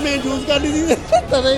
ਤਾਂ ਮੈਂ ਯੂਜ਼ ਕਰਨੀ ਸੀ। ਤਦੇ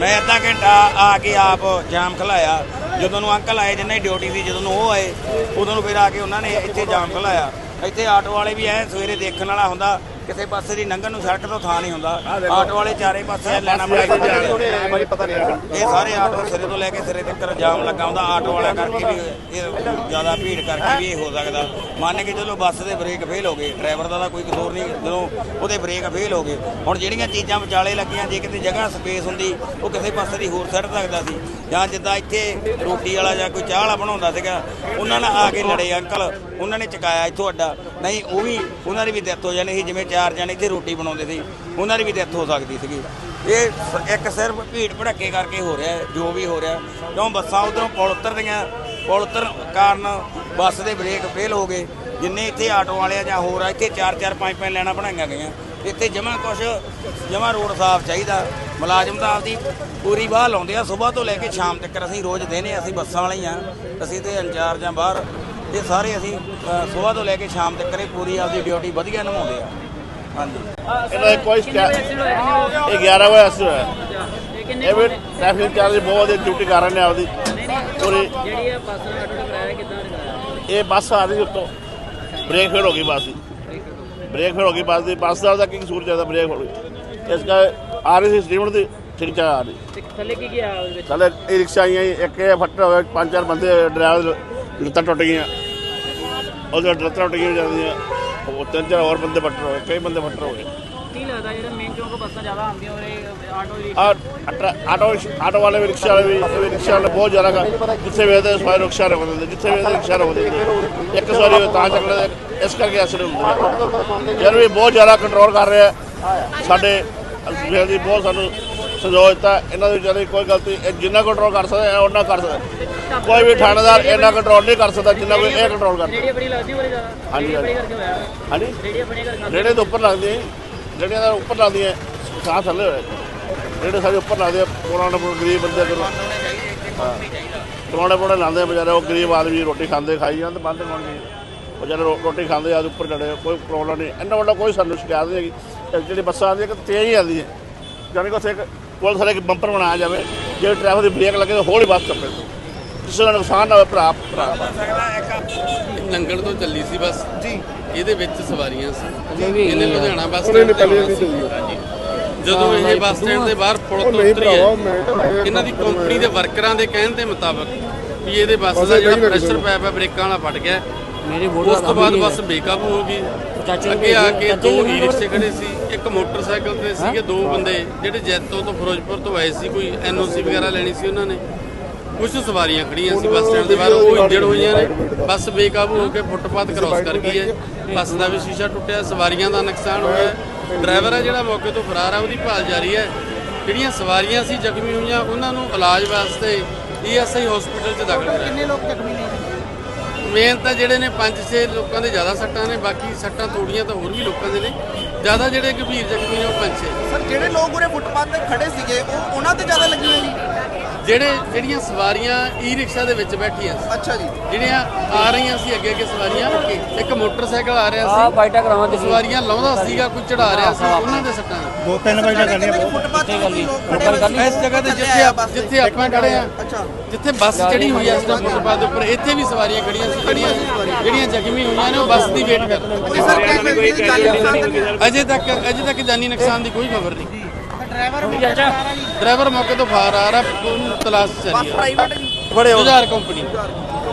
ਮੈਂ ਅੱਧਾ ਘੰਟਾ ਆ ਕੇ ਆਪ ਜਾਮ ਖਲਾਇਆ। ਜਦੋਂ ਨੂੰ ਅੰਕਲ ਆਏ, ਜਿੰਨਾ ਦੀ ਡਿਊਟੀ ਸੀ, ਜਦੋਂ ਨੂੰ ਉਹ ਆਏ, ਉਦੋਂ ਨੂੰ ਫਿਰ ਆ ਕੇ ਉਹਨਾਂ ਨੇ ਇੱਥੇ ਜਾਮ ਖਲਾਇਆ। ਇੱਥੇ ਆਟੋ ਵਾਲੇ ਵੀ ਐ ਸਵੇਰੇ ਦੇਖਣ ਵਾਲਾ ਹੁੰਦਾ ਕਿਸੇ ਪਾਸੇ ਦੀ ਲੰਘਣ ਨੂੰ ਸੜਕ ਤੋਂ ਥਾਂ ਨਹੀਂ ਹੁੰਦਾ। ਆਟੋ ਵਾਲੇ ਚਾਰੇ ਪਾਸੇ ਲੈਣਾ ਜਾਂਦੇ ਪਤਾ ਨਹੀਂ ਇਹ ਸਾਰੇ ਆਟੋ ਸਿਰੇ ਤੋਂ ਲੈ ਕੇ ਸਿਰੇ ਤੱਕ ਜਾਮ ਲੱਗਾ ਹੁੰਦਾ। ਆਟੋ ਵਾਲਿਆਂ ਕਰਕੇ ਵੀ ਇਹ ਜ਼ਿਆਦਾ ਭੀੜ ਕਰਕੇ ਵੀ ਇਹ ਹੋ ਸਕਦਾ। ਮੰਨ ਕੇ ਚਲੋ ਬੱਸ ਦੇ ਬ੍ਰੇਕ ਫੇਲ ਹੋ ਗਏ। ਡਰਾਈਵਰ ਦਾ ਤਾਂ ਕੋਈ ਕਸੂਰ ਨਹੀਂ। ਜਦੋਂ ਉਹਦੇ ਬ੍ਰੇਕ ਫੇਲ ਹੋ ਗਏ। ਹੁਣ ਜਿਹੜੀਆਂ ਚੀਜ਼ਾਂ ਵਿਚਾਲੇ ਲੱਗੀਆਂ ਜੇ ਕਿਤੇ ਜਗ੍ਹਾ ਸਪੇਸ ਹੁੰਦੀ ਉਹ ਕਿਸੇ ਪਾਸੇ ਦੀ ਹੋਰ ਸੱਟ ਸਕਦਾ ਸੀ। ਜਾਂ ਜਿੱਦਾਂ ਇੱਥੇ ਰੋਟੀ ਵਾਲਾ ਜਾਂ ਕੋਈ ਚਾਹ ਵਾਲਾ ਬਣਾਉਂਦਾ ਸੀਗਾ ਉਹਨਾਂ ਨਾਲ ਆ ਕੇ ਲੜੇ ਅੰਕਲ। ਉਹਨਾਂ ਨੇ ਚਕਾਇਆ ਇੱਥੋਂ ਅੱਡਾ। ਨਹੀਂ ਉਹ ਵੀ ਉਹਨਾਂ ਦੀ ਵੀ ਡੈਥ ਹੋ ਜਾਣੀ ਸੀ ਜਿਵੇਂ ਚਾਰ ਜਣੇ ਇੱਥੇ ਰੋਟੀ ਬਣਾਉਂਦੇ ਸੀ ਉਹਨਾਂ ਦੀ ਵੀ ਡੈਥ ਹੋ ਸਕਦੀ ਸੀਗੀ। ਇਹ ਸ- ਇੱਕ ਸਿਰਫ ਭੀੜ ਭੜੱਕੇ ਕਰਕੇ ਹੋ ਰਿਹਾ ਹੈ, ਜੋ ਵੀ ਹੋ ਰਿਹਾ ਕਿਉਂ ਬੱਸਾਂ ਉਧਰੋਂ ਪੁਲ ਉਤਰਦੀਆਂ ਪੁਲ ਉਤਰ ਕਾਰਨ ਬੱਸ ਦੇ ਬ੍ਰੇਕ ਫੇਲ ਹੋ ਗਏ ਜਿੰਨੇ ਇੱਥੇ ਆਟੋ ਵਾਲੇ ਆ ਜਾਂ ਹੋਰ ਆ ਇੱਥੇ ਚਾਰ ਚਾਰ ਪੰਜ ਪੰਜ ਲੈਣਾ ਬਣਾਈਆਂ ਗਈਆਂ। ਇੱਥੇ ਜਮਾ ਕੁਛ ਜਮਾ ਰੋਡ ਸਾਫ਼ ਚਾਹੀਦਾ। ਮੁਲਾਜ਼ਮ ਤਾਂ ਆਪਦੀ ਪੂਰੀ ਬਾਹ ਲਾਉਂਦੇ ਆ ਸਵੇਰ ਤੋਂ ਲੈ ਕੇ ਸ਼ਾਮ ਤੱਕ ਅਸੀਂ ਰੋਜ਼ ਦੇਨੇ ਅਸੀਂ ਬੱਸਾਂ ਵਾਲੇ ਹੀ ਆ। ਅਸੀਂ ਤੇ ਇੰਚਾਰਜ ਆ ਬਾਹਰ। ਇਹ ਸਾਰੇ ਅਸੀਂ ਸਵੇਰ ਤੋਂ ਲੈ ਕੇ ਸ਼ਾਮ ਤੱਕ ਇਹ ਪੂਰੀ ਆਪਦੀ ਡਿਊਟੀ ਵਧੀਆ ਨਿਭਾਉਂਦੇ ਆ। ਹਾਂਜੀ। ਇਹਨਾਂ ਦੀ ਕੋਈ ਇਹ 11 ਵਜੇ ਅਸਰ ਹੋਇਆ। ਇਹ ਵੀ ਟ੍ਰੈਫਿਕ ਚਾਰਜ ਬਹੁਤ ਡਿਊਟੀ ਕਰ ਰਹੇ ਨੇ ਆਪਦੀ। ਪੂਰੀ ਜਿਹੜੀ ਇਹ ਬੱਸ ਨੂੰ ਆਟੋ ਕਰਾਇਆ ਕਿੱਦਾਂ ਕਰਾਇਆ? ਇਹ ਬੱਸ ਆ ਰਹੀ ਉੱਤੋਂ। ਬ੍ਰੇਕ ਫੇਲ ਹੋ ਗਈ ਬੱਸ ਦੀ। ਬ੍ਰੇਕ ਫੇਲ ਹੋ ਗਈ ਬੱਸ ਦੀ। ਬੱਸ ਦਾ ਉਹਦਾ ਕੀ ਕਸੂਰ ਜ਼ਿਆਦਾ ਬ੍ਰੇਕ ਹੋ ਗਈ ਇਸ ਕਾ ਆ ਰਹੀ ਸੀ ਸਟੀਮਰ ਦੀ ਠੀਕ ਠਾਕ ਆ ਰਹੀ। ਥੱਲੇ ਕੀ ਵਿੱਚ? ਚੱਲ ਇਹ ਰਿਕਸ਼ਾ ਆਈਆਂ ਇੱਕ ਇਹ ਹੋਇਆ ਪੰਜ ਚਾਰ ਬੰਦੇ ਡਰਾਈਵਰ ਲੱਤਾਂ ਟੁੱਟ ਗਈਆਂ। ਉਹਦੇ ਲੱਤਾਂ ਟੁੱਟ ਗਈਆਂ ਜਾਂਦੀਆਂ। ਉਹ ਤਿੰਨ ਚਾਰ ਹੋਰ ਬੰਦੇ ਫੱਟਰ ਹੋਏ ਕਈ ਬੰਦੇ ਫੱਟਰ ਹੋ ਗਏ ਕੀ ਲੱਗਦਾ ਜਿਹੜਾ ਮੇਨ ਚੌਂਕ ਬੱਸਾਂ ਜ਼ਿਆਦਾ ਆਉਂਦੀਆਂ ਔਰ ਇਹ ਆਟੋ ਆਟੋ ਆਟੋ ਵਾਲੇ ਵੀ ਰਿਕਸ਼ਾ ਵਾਲੇ ਵੀ ਰਿਕਸ਼ਾ ਵਾਲੇ ਬਹੁਤ ਜ਼ਿਆਦਾ ਕਰ ਜਿੱਥੇ ਵੇਦੇ ਸਵਾਰੀ ਰਿਕਸ਼ਾ ਰੋਕ ਦਿੰਦੇ ਜਿੱਥੇ ਵੇਦੇ ਰਿਕਸ਼ਾ ਰੋਕ ਦਿੰਦੇ। ਇੱਕ ਸਵਾਰੀ ਤਾਂ ਚੱਕ ਲੈਂਦੇ ਇਸ ਕਰਕੇ ਅਸਰ ਹੁੰਦਾ ਯਾਰ ਵੀ ਬਹੁਤ ਜ਼ਿਆਦਾ ਕੰਟਰੋਲ ਕਰ ਰਿਹਾ ਸਾਡੇ ਅਸਲ ਦੀ ਬਹੁਤ ਸਾਨੂੰ ਸਹਿਯੋਗ ਦਿੱਤਾ ਇਹਨਾਂ ਦੀ ਜਿਹੜੀ ਕੋਈ ਗਲਤੀ ਜਿੰਨਾ ਕੰਟਰੋਲ ਕਰ ਸਕਦਾ ਹੈ ਉਹਨਾਂ ਕਰ ਸਕਦਾ ਕੋਈ ਵੀ ਥਾਣੇਦਾਰ ਇੰਨਾ ਕੰਟਰੋਲ ਨਹੀਂ ਕਰ ਸਕਦਾ ਜਿੰਨਾ ਕੋਈ ਇਹ ਕੰਟਰੋਲ ਕਰਦਾ ਰੇੜੀਆਂ ਬੜੀ ਜ਼ਿਆਦਾ। ਹਾਂਜੀ, ਹਾਂਜੀ। ਹੋਇਆ। ਕਰਕੇ। ਰੇੜੇ ਦੇ ਉੱਪਰ ਜੀ। ਰੇੜੀਆਂ ਦੇ ਉੱਪਰ ਲੱਗਦੀਆਂ। ਸਾਹ ਥੱਲੇ ਹੋਏ ਰੇੜੇ ਸਾਰੇ ਉੱਪਰ ਲੱਗਦੇ ਆ। ਪੁਰਾਣੇ ਪੁਰਾਣੇ ਗਰੀਬ ਬੰਦੇ ਕੋਲ ਪੁਰਾਣੇ ਪੁਰਾਣੇ ਲਾਉਂਦੇ ਆ ਵਿਚਾਰੇ ਉਹ ਗਰੀਬ ਆਦਮੀ ਰੋਟੀ ਖਾਂਦੇ ਖਾਈ ਜਾਂਦੇ ਬੰਦ ਕੋਣ ਜੀ ਵਿਚਾਰੇ ਰੋ- ਰੋਟੀ ਖਾਂਦੇ ਆ ਉੱਪਰ ਚੜੇ ਕੋਈ ਪ੍ਰੋਬਲਮ ਨਹੀਂ। ਇੰਨਾ ਵੱਡਾ ਕੋਈ ਸਾਨੂੰ ਸ਼ਿਕਾਇਤ ਨਹੀਂ ਹੈਗੀ। ਜਿਹੜੀ ਬੱਸਾਂ ਆਉਂਦੀਆਂ ਕਿ ਤੇਜ਼ ਹੀ ਆਉਂਦੀਆਂ ਜਾਨੀ ਕਿ ਉੱਥੇ ਇੱਕ ਪੁਲਿਸ ਵਾਲੇ ਇੱਕ ਬੰਪਰ ਬਣਾਇਆ ਜਾਵੇ ਜੇ ਟ੍ਰੈਫਿਕ ਦੀ ਬ੍ਰੇਕ ਲੱਗੇ ਤਾਂ ਹੌਲੀ ਬੱਸ ਚੱਲੇ। ਕਿਸੇ ਦਾ ਨੁਕਸਾਨ ਨਾ ਹੋਵੇ ਭਰਾ ਭਰਾ। ਨੰਗਲ ਤੋਂ ਚੱਲੀ ਸੀ ਬੱਸ। ਜੀ। ਇਹਦੇ ਵਿੱਚ ਸਵਾਰੀਆਂ ਸੀ। ਇਹਨੇ ਲੁਧਿਆਣਾ ਬੱਸ ਸਟੈਂਡ ਤੇ ਆਉਣਾ ਸੀ। ਜਦੋਂ ਇਹ ਬੱਸ ਸਟੈਂਡ ਦੇ ਬਾਹਰ ਪੁਲ ਤੋਂ ਉਤਰੀ ਹੈ ਇਹਨਾਂ ਦੀ ਕੰਪਨੀ ਦੇ ਵਰਕਰਾਂ ਦੇ ਕਹਿਣ ਦੇ ਮੁਤਾਬਕ ਵੀ ਇਹਦੇ ਬੱਸ ਦਾ ਜਿਹੜਾ ਪ੍ਰੈਸ਼ਰ ਪੈਪ ਹੈ ਬ੍ਰੇਕਾਂ ਵਾਲਾ ਫਟ ਗਿਆ। ਉਸ ਤੋਂ ਬਾਅਦ ਬੱਸ ਬੇਕਾਬੂ ਹੋ ਗਈ। ਅੱਗੇ ਆ ਕੇ ਦੋ ਈ ਰਿਕਸ਼ੇ ਖੜੇ ਸੀ ਇੱਕ ਮੋਟਰਸਾਈਕਲ ਤੇ ਸੀਗੇ ਦੋ ਬੰਦੇ ਜਿਹੜੇ ਜੈਤੋ ਤੋਂ ਫਿਰੋਜ਼ਪੁਰ ਤੋਂ ਆਏ ਸੀ ਕੋਈ ਐਨਓਸੀ ਵਗੈਰਾ ਲੈਣੀ ਸੀ ਉਹਨਾਂ ਨੇ। ਕੁਝ ਸਵਾਰੀਆਂ ਖੜੀਆਂ ਸੀ ਬੱਸ ਸਟੈਂਡ ਦੇ ਬਾਹਰ ਉਹ ਇੰਜਰਡ ਹੋਈਆਂ ਨੇ। ਬੱਸ ਬੇਕਾਬੂ ਹੋ ਕੇ ਫੁੱਟਪਾਥ ਕ੍ਰਾਸ ਕਰ ਗਈ ਹੈ। ਬੱਸ ਦਾ ਵੀ ਸ਼ੀਸ਼ਾ ਟੁੱਟਿਆ ਸਵਾਰੀਆਂ ਦਾ ਨੁਕਸਾਨ ਹੋਇਆ। ਡਰਾਈਵਰ ਹੈ ਜਿਹੜਾ ਮੌਕੇ ਤੋਂ ਫਰਾਰ ਹੈ ਉਹਦੀ ਭਾਲ ਜਾਰੀ ਹੈ। ਜਿਹੜੀਆਂ ਸਵਾਰੀਆਂ ਸੀ ਜ਼ਖਮੀ ਹੋਈਆਂ ਉਹਨਾਂ ਨੂੰ ਇਲਾਜ ਵਾਸਤੇ ਈਐਸਆਈ ਹਸਪੀਟਲ 'ਚ ਦਾਖਲ ਕਰਾਇਆ। ਕਿੰਨੇ ਲੋਕ ਜ਼ਖਮੀ ਨੇ ਮੇਨ ਤਾਂ ਜਿਹੜੇ ਨੇ 5-6 ਲੋਕਾਂ ਦੇ ਜ਼ਿਆਦਾ ਸੱਟਾਂ ਨੇ, ਬਾਕੀ ਸੱਟਾਂ ਤੋੜੀਆਂ ਤਾਂ ਹੋਰ ਵੀ ਲੋਕਾਂ ਦੇ ਨੇ। ਜ਼ਿਆਦਾ ਜਿਹੜੇ ਗੰਭੀਰ ਜ਼ਖਮੀ ਨੇ ਉਹ 5-6 ਸਰ, ਜਿਹੜੇ ਲੋਕ ਉਰੇ ਫੁੱਟਪਾਥ ਤੇ ਖੜੇ ਸੀਗੇ, ਉਹ ਉਹਨਾਂ ਤੇ ਜ਼ਿਆਦਾ ਲੱਗੀਆਂ ਜੀ ਜਿਹੜੇ ਜਿਹੜੀਆਂ ਸਵਾਰੀਆਂ ਈ ਰਿਕਸ਼ਾ ਦੇ ਵਿੱਚ ਬੈਠੀਆਂ ਸੀ। ਅੱਛਾ ਜੀ। ਜਿਹੜੀਆਂ ਆ ਰਹੀਆਂ ਸੀ ਅੱਗੇ ਅੱਗੇ ਸਵਾਰੀਆਂ ਇੱਕ ਮੋਟਰਸਾਈਕਲ ਆ ਰਿਹਾ ਆਹ ਸੀ ਬਾਈਟਾ ਕਰਾਵਾਂ ਤੇ ਸਵਾਰੀਆਂ ਲਾਉਂਦਾ ਸੀਗਾ ਕੋਈ ਚੜਾ ਰਿਹਾ ਸੀ ਉਹਨਾਂ ਦੇ ਸੱਟਾਂ। ਦੋ ਤਿੰਨ ਵਜੇ ਕਰਨੀਆਂ ਫੁੱਟਪਾਥ ਤੇ ਵੀ ਲੋਕ ਖੜੇ ਹੋਏ ਸੀ ਇਸ ਜਗ੍ਹਾ ਤੇ ਜਿੱਥੇ ਆਪ- ਜਿੱਥੇ ਆਪਾਂ ਖੜੇ ਆ ਅੱਛਾ। ਜਿੱਥੇ ਬੱਸ ਚੜੀ ਹੋਈ ਹੈ। ਇਸ ਟਾਈਮ ਫੁੱਟਪਾਥ ਦੇ ਉੱਪਰ ਇੱਥੇ ਵੀ ਸਵਾਰੀਆਂ ਖੜੀਆਂ ਸੀ ਜਿਹੜੀਆਂ ਜਿਹੜੀਆਂ ਜ਼ਖਮੀ ਹੋਈਆਂ ਨੇ ਉਹ ਬੱਸ ਦੀ ਵੇਟ ਕਰ ਅਜੇ ਤੱਕ ਅਜੇ ਤੱਕ ਜਾਨੀ ਨੁਕਸਾਨ ਦੀ ਕੋਈ ਖਬਰ ਨਹੀਂ। ਡਰਾਈਵਰ ਮੌਕੇ ਤੋਂ ਫਾਰ ਆ ਰਿਹਾ ਤਲਾਸ਼ ਚੱਲੀ ਬੱਸ ਹੈ। ਪ੍ਰਾਈਵੇਟ ਜੀ। ਜੁਝਾਰ ਕੰਪਨੀ